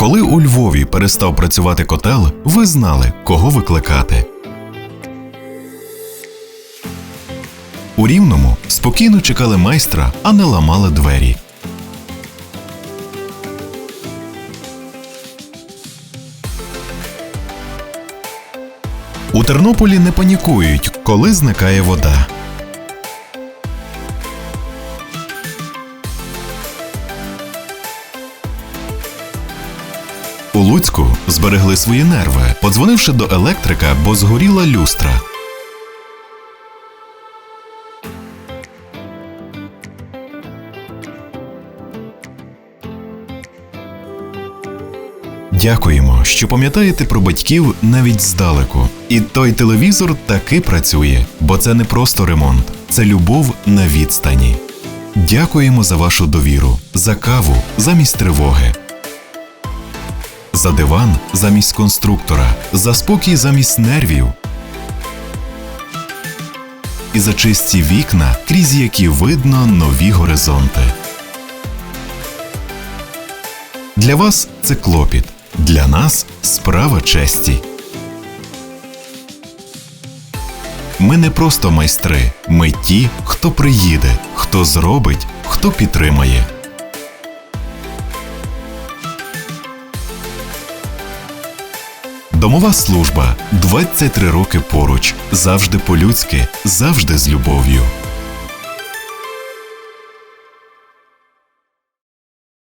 Коли у Львові перестав працювати котел, ви знали, кого викликати. У Рівному спокійно чекали майстра, а не ламали двері. У Тернополі не панікують, коли зникає вода. У Луцьку зберегли свої нерви, подзвонивши до електрика, бо згоріла люстра. Дякуємо, що пам'ятаєте про батьків навіть здалеку. І той телевізор таки працює, бо це не просто ремонт, це любов на відстані. Дякуємо за вашу довіру, за каву замість тривоги, за диван замість конструктора, за спокій замість нервів. І за чисті вікна, крізь які видно нові горизонти. Для вас це клопіт, для нас справа честі. Ми не просто майстри, ми ті, хто приїде, хто зробить, хто підтримає. Домова служба 23 роки поруч, завжди по-людськи, завжди з любов'ю.